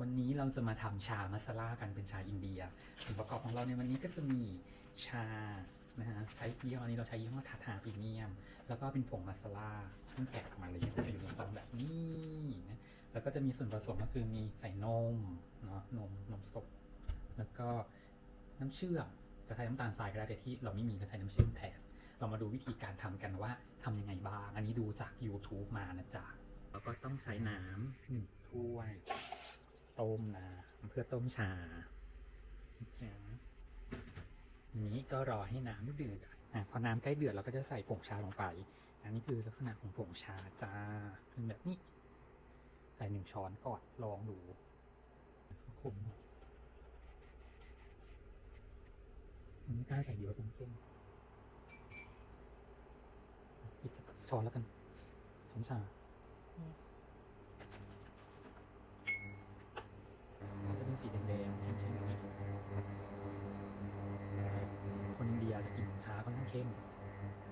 วันนี้เราจะมาทำชามัสลากันเป็นชาอินเดียส่วนประกอบของเราในวันนี้ก็จะมีชานะฮะใช้ยี่ห้อนี้เราใช้ยี่ห้อทาทาพรีเมียม แล้วก็เป็นผงมัสลาซึ่งแกะออกมาเลยจะอยู่ในซองแบบนี้นะแล้วก็จะมีส่วนผสมก็คือมีใส่นมเนาะนมนมสดแล้วก็น้ำเชื่อมจะใช้น้ำตาลทรายก็ได้แต่ที่เราไม่มีก็ใช้น้ำเชื่อมแทนเรามาดูวิธีการทำกันว่าทำยังไงบ้าง อันนี้ดูจาก YouTube มานะจ๊ะแล้วก็ต้องใช้น้ำหนึ่งถ้วย ต้มนะ เพื่อต้มชาอันนี้ก็รอให้น้ำเดือดอะพอน้ำใกล้เดือดเราก็จะใส่ผงชาลงไป อันนี้คือลักษณะของผงชาจ้าเป็นแบบนี้ ใส่หนึ่งช้อนก่อนลองดูคนไม่กล้าใส่เยอะเป็นเส้นอีกช้อนแล้วกันช้อนชา จะเป็นสีแดงๆเข้มๆอย่างนี้คนอินเดียจะกินชาค่อนข้าง เข้ม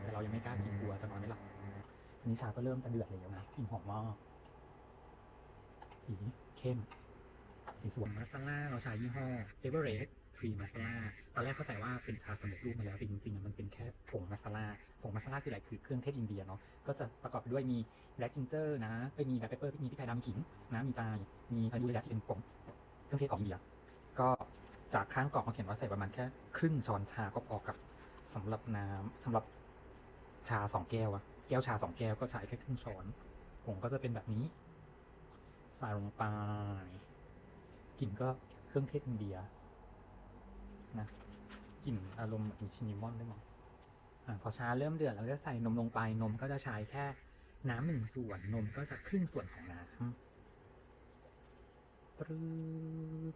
แต่เรายังไม่กล้ากินกลัวจะนอนไม่หลับอันนี้ชาก็เริ่มจะเดือดแล้วนะกลิ่นหอมมากสีเข้ม สีสวยมัสลาเราใช้ยี่ห้อ Everest Cream Masala ตอนแรกเข้าใจว่าเป็นชาสำเร็จรูปมาแล้วแต่จริงๆอะมันเป็นแค่ผงมัสลาผงมัสลาคืออะไรคือเครื่องเทศอินเดียเนาะก็จะประกอบไปด้วยมี black ginger นะเอ้ยมี black pepper มีพริกไทยดำขิงนะมีจายมีพายุระยะที่เป็นผงเครื่องเทศของอินเดียก็จากข้างกล่องเขาเขียนว่าใส่ประมาณแค่ครึ่งช้อนชาก็พอกับ สำหรับน้ำสำหรับชาสองแก้วอะแก้วชาสองแก้วก็ใช้แค่ครึ่งช้อนผงก็จะเป็นแบบนี้ ใส่ลงไปกลิ่นก็เครื่องเทศอินเดียนะกลิ่นอารมณ์แบบชินิมอนได้มั้งพอชาเริ่มเดือดเราจะใส่นมลงไปนมก็จะใช้แค่น้ำหนึ่งส่วนนมก็จะครึ่งส่วนของน้ำปรึ๊ด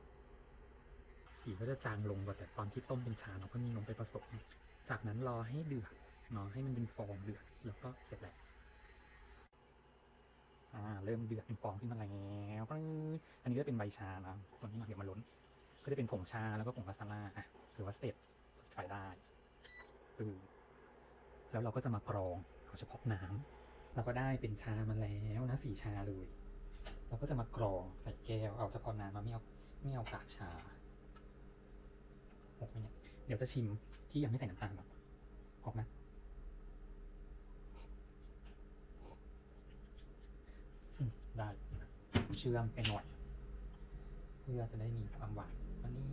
สีก็จะจางลงกว่าแต่ตอนที่ต้มเป็นชาเราก็มีนมไปผสม จากนั้นรอให้เดือดเนาะให้มันเป็นฟองเดือดแล้วก็เสร็จแล้วอ่าเริ่มเดือดเป็นฟองขึ้นมาแล้วอันนี้ก็เป็นใบชานะส่วนนี้เดี๋ยวมาล้น ก็จะเป็นผงชาแล้วก็ผงมัสลาอะถือว่าเสร็จไฟได้อือแล้วเราก็จะมากรองเอาเฉพาะน้ำเราก็ได้เป็นชามาแล้วนะสีชาเลย เราก็จะมากรองใส่แก้วเอาเฉพาะน้ำมาไม่เอาไม่เอากากชาออกไหมเนี่ย เดี๋ยวจะชิมที่ยังไม่ใส่น้ำตาลหรอกออกมอืมได้เชื่อมไปหน่อย เพื่อจะได้มีความหวานอันนี้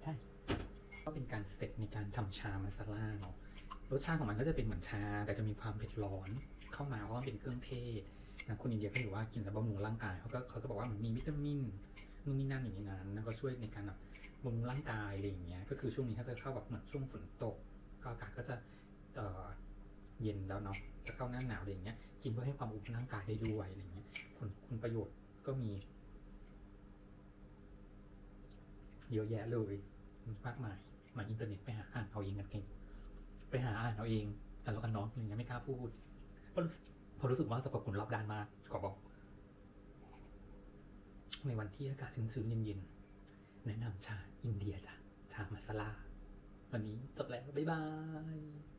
ใช่ก็เป็นการเสร็จในการทำชามาซาล่าเนาะรสชาติของมันก็จะเป็นเหมือนชา แต่จะมีความเผ็ดร้อนเข้ามาเพราะว่ามันเป็นเครื่องเทศ นะคนอินเดียก็ถือว่ากินแล้วบำรุงร่างกายเขาก็เขาจะบอกว่ามันมีวิตามินนู่นนี่นั่นอย่างนี้นั้นแล้วก็ช่วยในการแบบบำรุงร่างกายอะไรอย่างเงี้ยก็คือช่วงนี้ถ้าเกิดเข้าแบบเหมือนช่วงฝนตก ก็อากาศก็จะเย็นแล้วเนาะจะเข้าหน้าหนาวอะไรอย่างเงี้ยกินเพื่อให้ความอุ่นร่างกายได้ด้วยอะไรอย่างเงี้ยผลคุณประโยชน์ก็มีเยอะแยะเลยมากมายมาอินเทอร์เน็ตไปหาอ่านเอาเองกันเก่งไปหาอ่านเอาเองแต่เรากันเน้องอย่างเงี้ยไม่กล้าพูดเพราะ ราะรู้สึกว่าสรรพคุณรอบด้านมากขอบอก ในวันที่อากาศชื้นๆเย็นๆ แนะนำชาอินเดียจ้ะชามาซาลาวันนี้จบแล้ว บ๊ายบาย